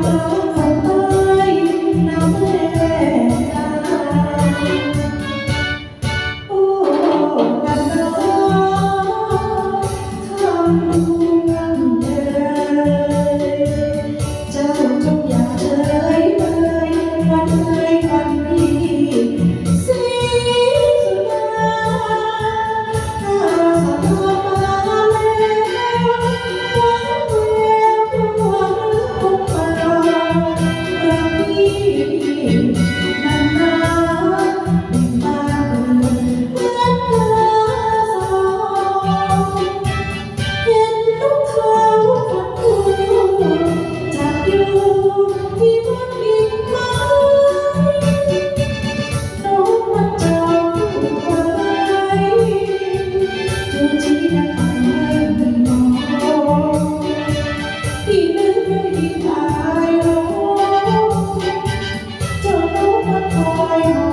love. see you. คอยม